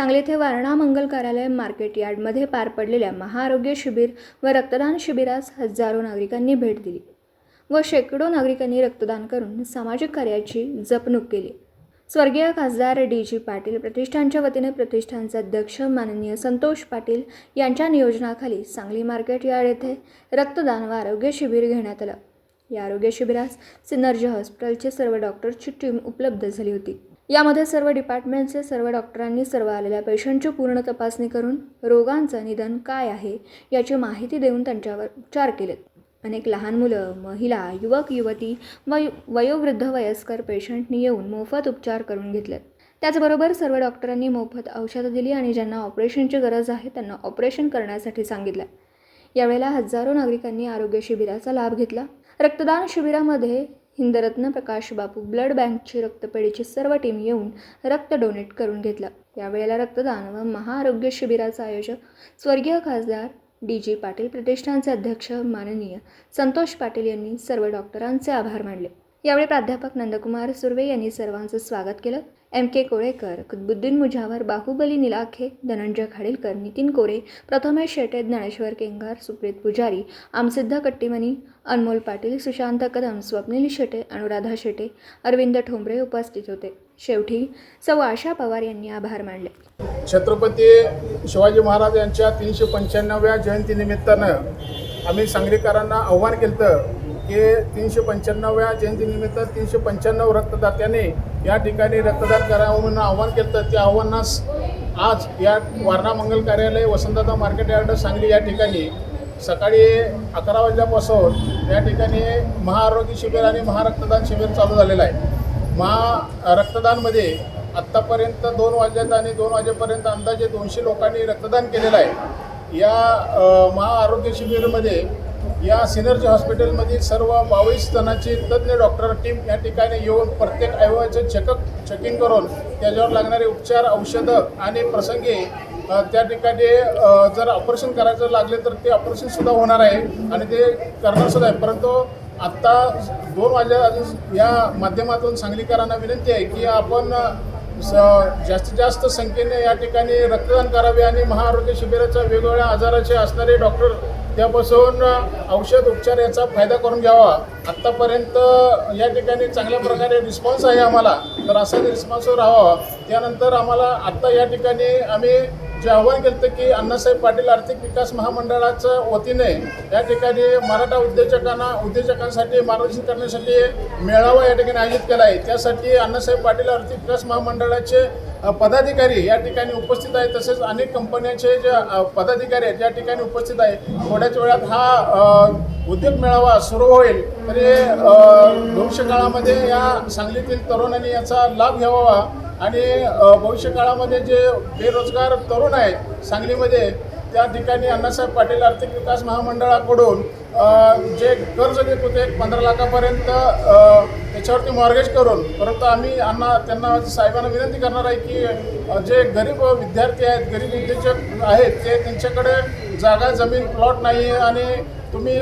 सांगली येथे वारणा मंगल कार्यालय मार्केट यार्डमध्ये पार पडलेल्या महाआरोग्य शिबिर व रक्तदान शिबिरास हजारो नागरिकांनी भेट दिली व शेकडो नागरिकांनी रक्तदान करून सामाजिक कार्याची जपणूक केली. स्वर्गीय खासदार डी जी पाटील प्रतिष्ठानच्या वतीने प्रतिष्ठानचे अध्यक्ष माननीय संतोष पाटील यांच्या नियोजनाखाली सांगली मार्केट यार्ड येथे रक्तदान व आरोग्य शिबिर घेण्यात आलं. या आरोग्य शिबिरास सिनर्जी हॉस्पिटलचे सर्व डॉक्टरची टीम उपलब्ध झाली होती. यामध्ये सर्व डिपार्टमेंटचे सर्व डॉक्टरांनी सर्व आलेल्या पेशंटची पूर्ण तपासणी करून रोगांचं निदान काय आहे याची माहिती देऊन त्यांच्यावर उपचार केलेत. अनेक लहान मुलं महिला युवक युवती व वयोवृद्ध वयस्कर पेशंटनी येऊन मोफत उपचार करून घेतलेत. त्याचबरोबर सर्व डॉक्टरांनी मोफत औषधं दिली आणि ज्यांना ऑपरेशनची गरज आहे त्यांना ऑपरेशन करण्यासाठी सांगितलं. यावेळेला हजारो नागरिकांनी आरोग्य शिबिराचा लाभ घेतला. रक्तदान शिबिरामध्ये हिंदरत्न प्रकाश बापू ब्लड बँकची रक्तपेढीची सर्व टीम येऊन रक्त डोनेट करून घेतलं. यावेळेला रक्तदान व महाआरोग्य शिबिराचा आयोजक स्वर्गीय खासदार डी जी पाटील प्रतिष्ठानचे अध्यक्ष माननीय संतोष पाटील यांनी सर्व डॉक्टरांचे आभार मानले. यावेळी प्राध्यापक नंदकुमार सुर्वे यांनी सर्वांचं स्वागत केलं. एम के कोळेकर कुतबुद्दीन मुजावर बाहुबली निलाखे धनंजय खाडीलकर नितीन कोरे प्रथमेश शेटे ज्ञानेश्वर केंगार सुप्रीत पुजारी आमसिद्ध कट्टीमनी अनमोल पाटील सुशांत कदम स्वप्नील शेटे अनुराधा शेटे अरविंद ठोंबरे उपस्थित होते. शेवटी सौ आशा पवार यांनी आभार मानले. छत्रपती शिवाजी महाराज यांच्या तीनशे पंच्याण्णव्या जयंतीनिमित्तानं आम्ही सांगलीकरांना आव्हान केलं की तीनशे पंच्याण्णव्या जयंतीनिमित्त तीनशे पंच्याण्णव रक्तदात्याने या ठिकाणी रक्तदान करावं म्हणून आव्हान केलं तर त्या आव्हानास आज या वारणा मंगल कार्यालय वसंतदादा मार्केट यार्ड सांगली या ठिकाणी सकाळी अकरा वाजल्यापासून या ठिकाणी महाआरोग्य शिबिर आणि महारक्तदान शिबिर चालू झालेलं आहे. महा रक्तदानमध्ये आत्तापर्यंत दोन वाजल्यात आणि दोन वाजेपर्यंत अंदाजे दोनशे लोकांनी रक्तदान केलेलं आहे. या महाआरोग्य शिबिरमध्ये या सिनर्जी हॉस्पिटलमधील सर्व बावीस जणांची तज्ज्ञ डॉक्टर टीम या ठिकाणी येऊन प्रत्येक अवयवाचं चेकअप चेकिंग करून त्याच्यावर लागणारे उपचार औषधं आणि प्रसंगी त्या ठिकाणी जर ऑपरेशन करायचं लागले तर ते ऑपरेशनसुद्धा होणार आहे आणि ते करणारसुद्धा आहे. परंतु आत्ता दोन वाजल्या अजून या माध्यमातून सांगलीकरांना विनंती आहे की आपण स जास्तीत जास्त संख्येने या ठिकाणी रक्तदान करावे आणि महाआरोग्य शिबिराच्या वेगवेगळ्या आजाराचे असणारे डॉक्टर त्यापासून औषध उपचार याचा फायदा करून घ्यावा. आत्तापर्यंत या ठिकाणी चांगल्या प्रकारे रिस्पॉन्स आहे आम्हाला. तर असाच रिस्पॉन्सवर राहावा. त्यानंतर आम्हाला आत्ता या ठिकाणी आम्ही जे आव्हान केलं की अण्णासाहेब पाटील आर्थिक विकास महामंडळाच्या वतीने या ठिकाणी मराठा उद्योजकांना उद्योजकांसाठी मार्गदर्शन करण्यासाठी मेळावा या ठिकाणी आयोजित केला आहे. त्यासाठी अण्णासाहेब पाटील आर्थिक विकास महामंडळाचे पदाधिकारी या ठिकाणी उपस्थित आहेत. तसेच अनेक कंपन्यांचे जे पदाधिकारी आहेत या ठिकाणी उपस्थित आहे थोड्याच वेळात हा उद्योग मेळावा सुरू होईल. तरी भविष्य काळामध्ये या सांगलीतील तरुणांनी याचा लाभ घ्यावा. आणि भविष्य काळामध्ये जे बेरोजगार तरुण आहेत सांगलीमध्ये त्या ठिकाणी अण्णासाहेब पाटील आर्थिक विकास महामंडळाकडून जे कर्ज घेत होते पंधरा लाखापर्यंत त्याच्यावरती मॉर्गेज करून परंतु आम्ही अण्णा त्यांना साहेबांना विनंती करणार आहे की जे गरीब विद्यार्थी आहेत गरीब उद्योजक आहेत ते त्यांच्याकडे जागा जमीन प्लॉट नाही आहे आणि तुम्ही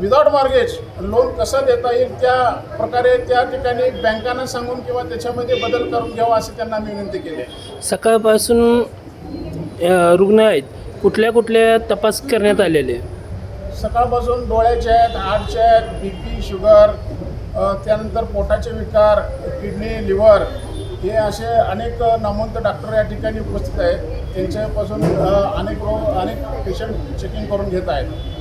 विदाउट मॉर्गेज लोन कसं देता येईल त्या प्रकारे त्या ठिकाणी बँकांना सांगून किंवा त्याच्यामध्ये बदल करून घ्यावा अशी त्यांना आम्ही विनंती केली. आहे सकाळपासून रुग्ण आहेत. कुठल्या कुठल्या तपास करण्यात आलेले? सकाळपासून डोळ्याचे आहेत हार्टचे आहेत बी पी शुगर त्यानंतर पोटाचे विकार किडनी लिव्हर हे असे अनेक नामवंत डॉक्टर या ठिकाणी उपस्थित आहेत. त्यांच्यापासून अनेक रोग अनेक पेशंट चेकिंग करून घेत आहेत.